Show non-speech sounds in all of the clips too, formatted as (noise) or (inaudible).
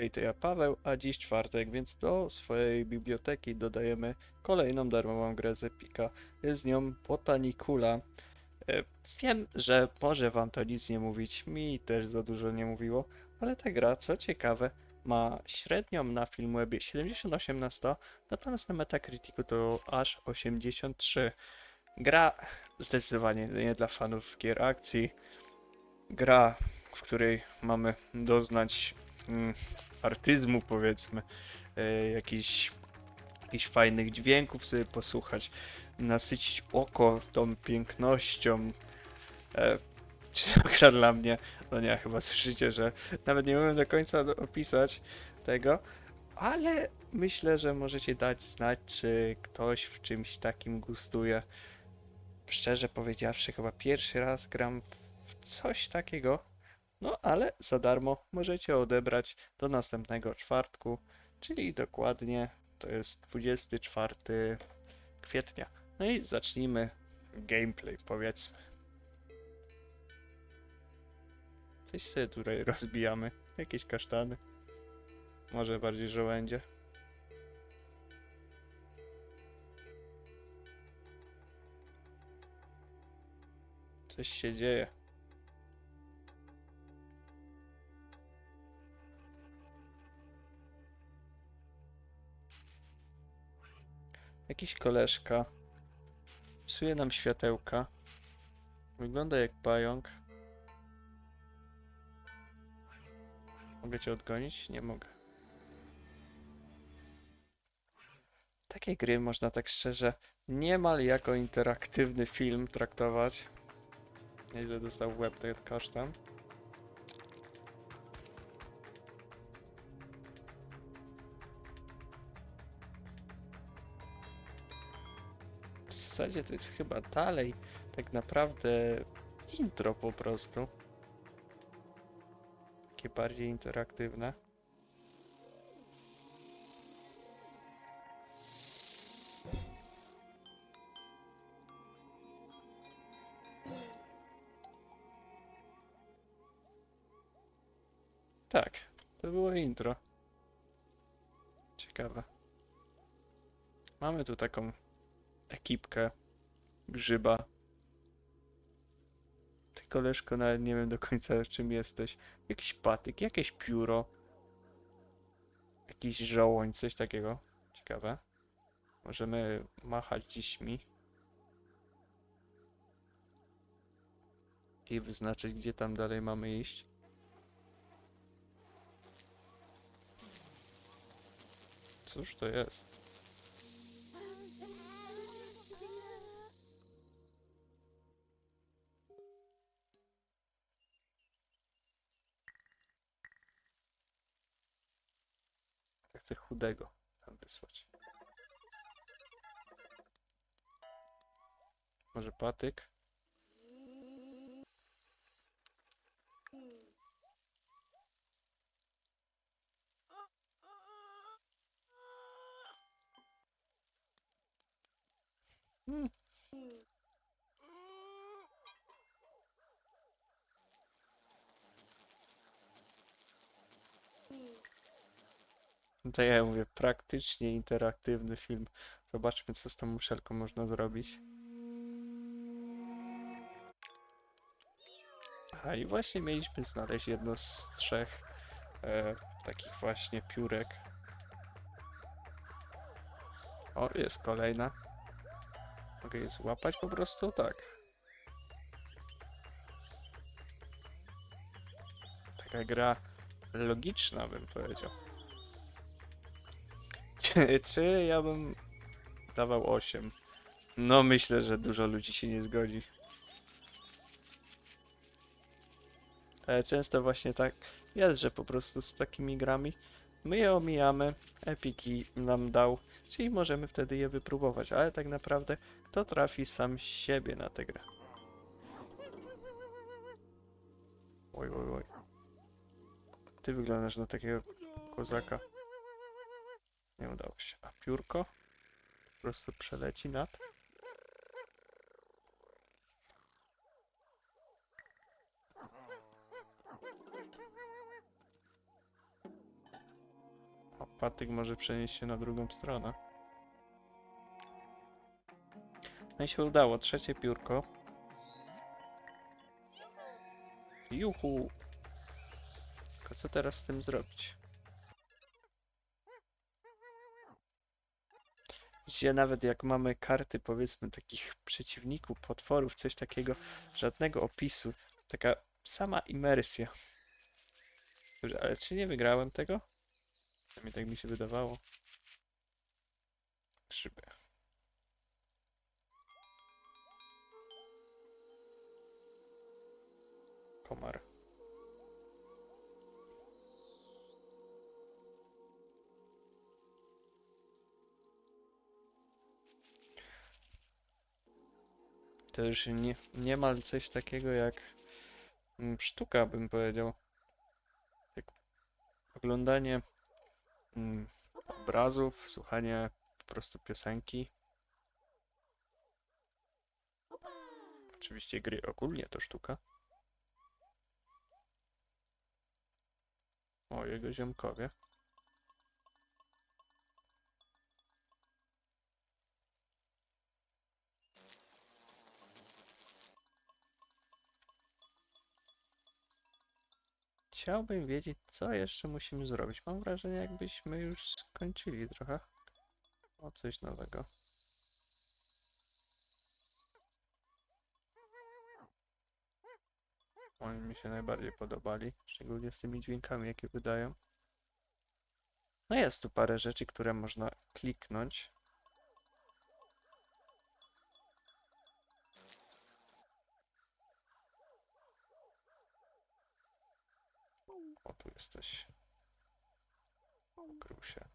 Hej, to ja Paweł, a dziś czwartek, więc do swojej biblioteki dodajemy kolejną darmową grę z Epika. Jest z nią Botanicula. E, Wiem, że może wam to nic nie mówić, mi też za dużo nie mówiło, ale ta gra, co ciekawe, ma średnią na Filmwebie 78 na 100, natomiast na Metacriticu to aż 83. Gra zdecydowanie nie dla fanów gier akcji. Gra, w której mamy doznać mm, artyzmu, powiedzmy, e, jakichś, jakichś fajnych dźwięków sobie posłuchać, nasycić oko tą pięknością. E, czy to gra dla mnie? No nie, chyba słyszycie, że nawet nie umiem do końca opisać tego, ale myślę, że możecie dać znać, czy ktoś w czymś takim gustuje. Szczerze powiedziawszy, chyba pierwszy raz gram w coś takiego. No ale za darmo możecie odebrać do następnego czwartku, czyli dokładnie to jest 24 kwietnia. No i zacznijmy gameplay, powiedzmy. Coś sobie tutaj (laughs) rozbijamy. Jakieś kasztany. Może bardziej żołędzie. Coś się dzieje. Jakiś koleżka psuje nam światełka. Wygląda jak pająk. Mogę cię odgonić? Nie mogę. Takie gry można tak szczerze niemal jako interaktywny film traktować. Nieźle dostał w łeb ten kasztan. Zasadzie to jest chyba dalej tak naprawdę intro po prostu. Takie bardziej interaktywne. Tak, to było intro. Ciekawe. Mamy tu taką ekipkę grzyba. Ty koleżko, nawet nie wiem do końca czym jesteś. Jakiś patyk, jakieś pióro. Jakiś żołoń, coś takiego. Ciekawe. Możemy machać dziśmi. I wyznaczyć, gdzie tam dalej mamy iść. Cóż to jest? Chcę chudego tam wysłać. Może patyk? Hmm. To ja mówię, praktycznie interaktywny film. Zobaczmy, co z tą muszelką można zrobić. A i właśnie mieliśmy znaleźć jedno z trzech e, takich właśnie piórek. O, jest kolejna. Mogę je złapać po prostu? Tak. Taka gra logiczna, bym powiedział. Czy, ja bym dawał 8? No myślę, że dużo ludzi się nie zgodzi. Ale często właśnie tak jest, że po prostu z takimi grami my je omijamy, Epiki nam dał, czyli możemy wtedy je wypróbować, ale tak naprawdę kto trafi sam siebie na tę grę? Oj, oj, oj. Ty wyglądasz na takiego kozaka. Nie udało się. A piórko? Po prostu przeleci nad. patyk może przenieść się na drugą stronę. No i się udało. Trzecie piórko. Juhu! Tylko co teraz z tym zrobić? Gdzie nawet jak mamy karty, powiedzmy, takich przeciwników, potworów, coś takiego, żadnego opisu, taka sama imersja. Dobrze, ale czy nie wygrałem tego? Przynajmniej tak mi się wydawało. Grzyby. Komar. To już nie, niemal coś takiego jak mm, sztuka, bym powiedział. Jak oglądanie mm, obrazów, słuchanie po prostu piosenki. Oczywiście gry ogólnie to sztuka. O, jego ziomkowie. Chciałbym wiedzieć, co jeszcze musimy zrobić. Mam wrażenie, jakbyśmy już skończyli trochę. O, coś nowego. Oni mi się najbardziej podobali, szczególnie z tymi dźwiękami, jakie wydają. No jest tu parę rzeczy, które można kliknąć. O, tu jesteś. Ukrył się.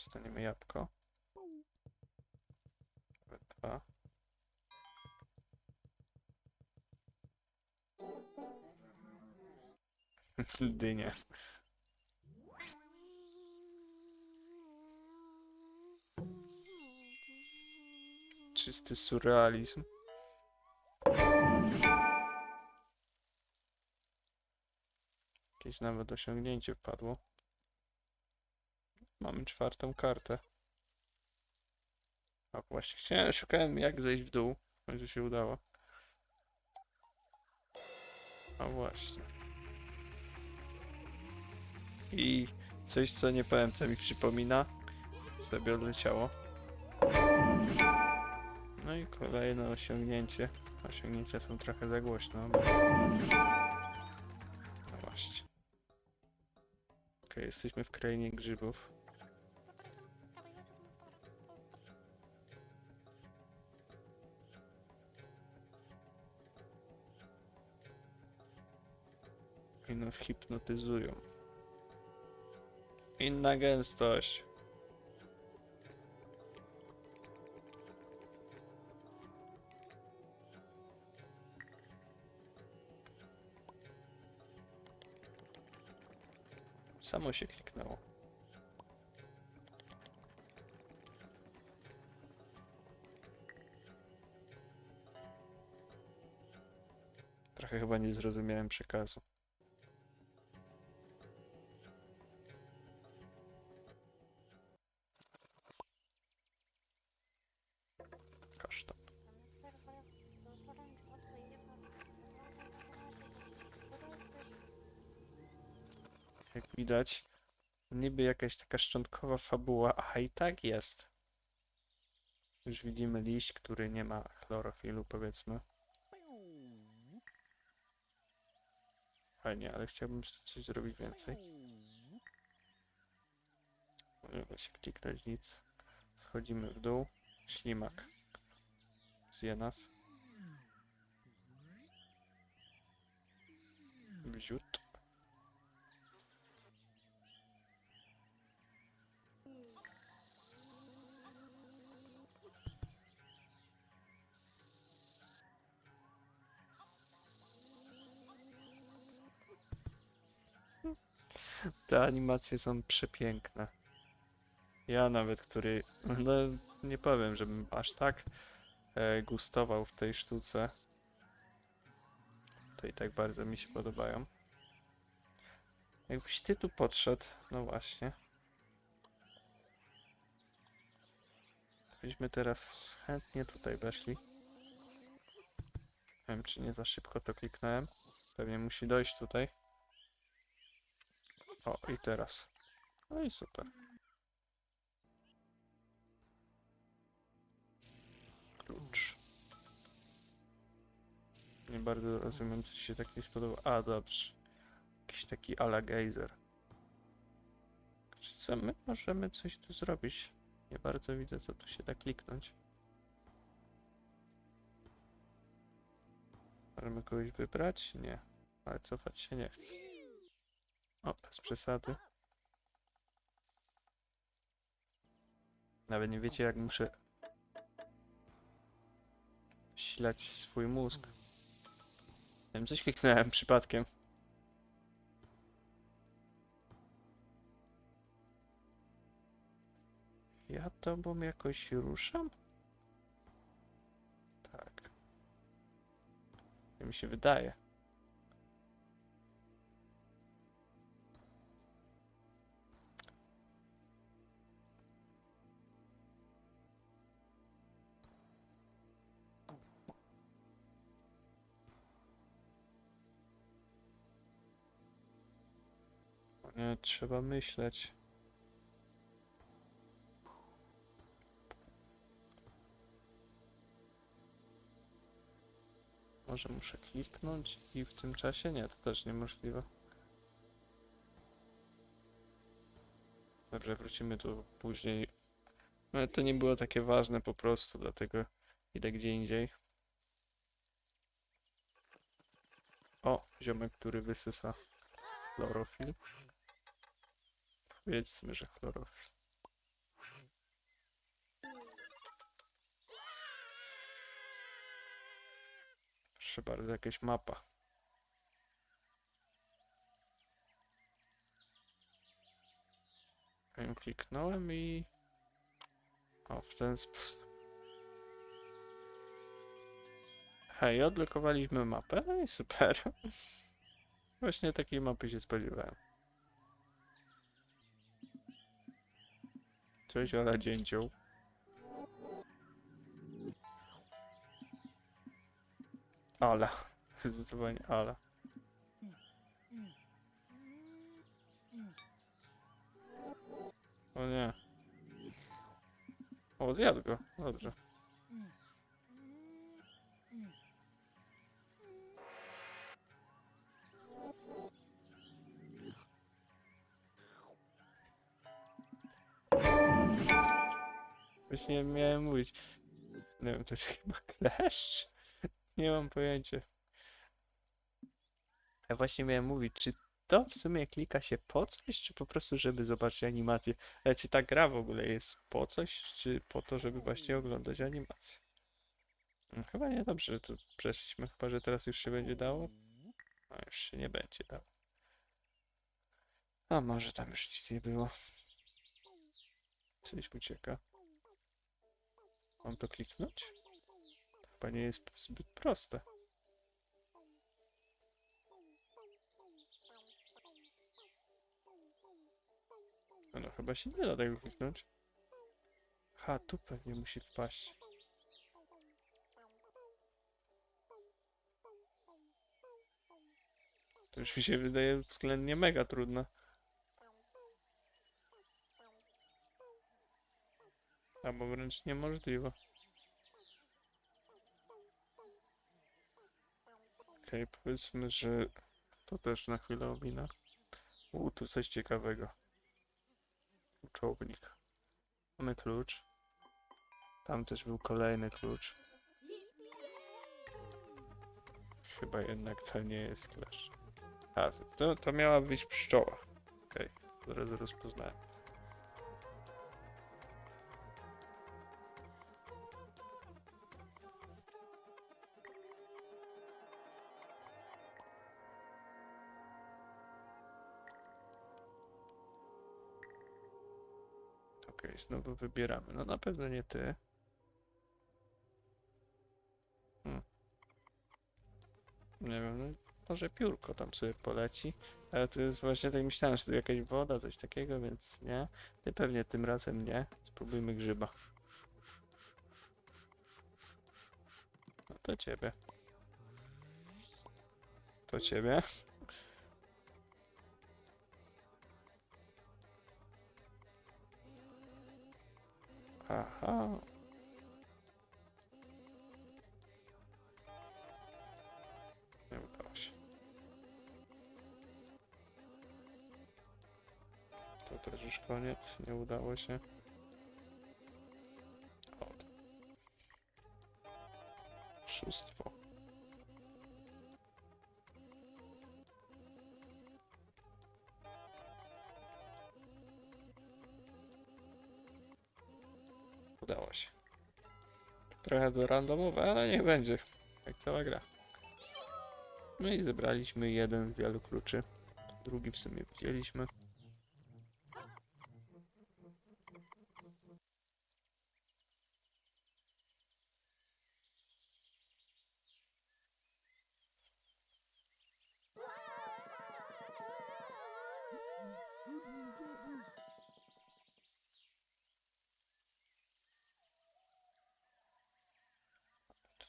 Staniemy jabłko. Nawet dwa. (laughs) Dynie. Czysty surrealizm. Jakieś nawet osiągnięcie wpadło. Mamy czwartą kartę. A właśnie, chciałem, szukałem jak zejść w dół. Może się udało. A właśnie. I coś, co nie powiem, co mi przypomina, sobie odleciało. No i kolejne osiągnięcie. Osiągnięcia są trochę za głośno. Bo... jesteśmy w krainie grzybów. I nas hipnotyzują. Inna gęstość. Samo się kliknęło. Trochę chyba nie zrozumiałem przekazu. Widać, niby jakaś taka szczątkowa fabuła, a i tak jest. Już widzimy liść, który nie ma chlorofilu, powiedzmy. Fajnie, ale chciałbym coś zrobić więcej. Nie da się kliknąć nic. Schodzimy w dół. Ślimak. Zje nas. Wziut. Te animacje są przepiękne. Ja nawet, który, no nie powiem, żebym aż tak e, gustował w tej sztuce. To i tak bardzo mi się podobają. Jakbyś ty tu podszedł, no właśnie. Byśmy teraz chętnie tutaj weszli. Nie wiem, czy nie za szybko to kliknąłem. Pewnie musi dojść tutaj. O, i teraz. No i super. Klucz. Nie bardzo rozumiem, co ci się tak nie spodoba. A, dobrze. Jakiś taki ala gejzer. Czy co, my możemy coś tu zrobić? Nie bardzo widzę, co tu się da kliknąć. Możemy kogoś wybrać? Nie. Ale cofać się nie chce. O, bez przesady. Nawet nie wiecie, jak muszę silać swój mózg. Wiem, coś kliknąłem przypadkiem. Ja tobą jakoś ruszam? Tak. Tak mi się wydaje. Nie, trzeba myśleć. Może muszę kliknąć i w tym czasie? Nie, to też niemożliwe. Dobrze, wrócimy tu później. No, to nie było takie ważne po prostu, dlatego idę gdzie indziej. O, ziomek, który wysysa chlorofil. Powiedzmy, że chlorofil. Proszę bardzo, jakaś mapa. Ja kliknąłem i... O, w ten sposób. Hej, odblokowaliśmy mapę, no i super. (laughs) Właśnie takiej mapy się spodziewałem. Cześć, Ola Dzięcioł. Ala. (laughs) Zdecydowanie Ala. O nie. O, zjadł go. Dobrze. Właśnie miałem mówić. Nie wiem, to jest chyba kleszcz? Nie mam pojęcia. Ja właśnie miałem mówić, czy to w sumie klika się po coś, czy po prostu, żeby zobaczyć animację? Ale czy ta gra w ogóle jest po coś, czy po to, żeby właśnie oglądać animację? No, chyba nie dobrze, że tu przeszliśmy, chyba że teraz już się będzie dało. A już się nie będzie dało. A może tam już nic nie było. Coś ucieka. Mam to kliknąć? Chyba nie jest zbyt proste. No, no chyba się nie da tego kliknąć. Ha, tu pewnie musi wpaść. To już mi się wydaje względnie mega trudne. Albo wręcz niemożliwe. Okej, powiedzmy, że to też na chwilę owina. U, tu coś ciekawego. Kluczownik. Mamy klucz. Tam też był kolejny klucz. Chyba jednak to nie jest klesz. A, to, to miała być pszczoła. Okej, okay. od razu rozpoznałem. Znowu wybieramy. No na pewno nie ty. Hmm. Nie wiem, no może piórko tam sobie poleci. Ale tu jest właśnie tak myślałem, że tu jakaś woda, coś takiego, więc nie. Ty pewnie tym razem nie. Spróbujmy grzyba. No to ciebie. To ciebie. Aha. Nie udało się. To też już koniec, nie udało się. O. Trochę to randomowe, ale niech będzie. Jak cała gra. No i zebraliśmy jeden z wielu kluczy. Drugi w sumie widzieliśmy.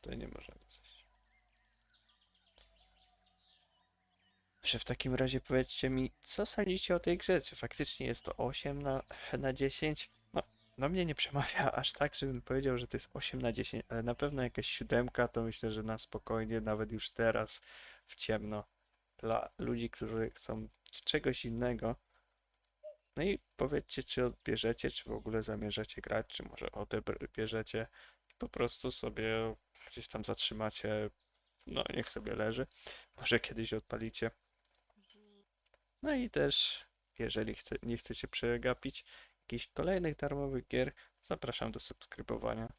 Tutaj nie możemy zejść. Że w takim razie powiedzcie mi, co sądzicie o tej grze? Czy faktycznie jest to 8 na, na 10? No, no mnie nie przemawia (laughs) aż tak, żebym powiedział, że to jest 8 na 10, ale na pewno jakaś siódemka to myślę, że na spokojnie, nawet już teraz w ciemno. Dla ludzi, którzy chcą czegoś innego. No i powiedzcie, czy odbierzecie, czy w ogóle zamierzacie grać, czy może odebierzecie i po prostu sobie gdzieś tam zatrzymacie, no niech sobie leży. Może kiedyś odpalicie. No i też, jeżeli chce, nie chcecie przegapić jakichś kolejnych darmowych gier, zapraszam do subskrybowania.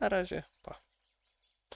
Na razie, pa.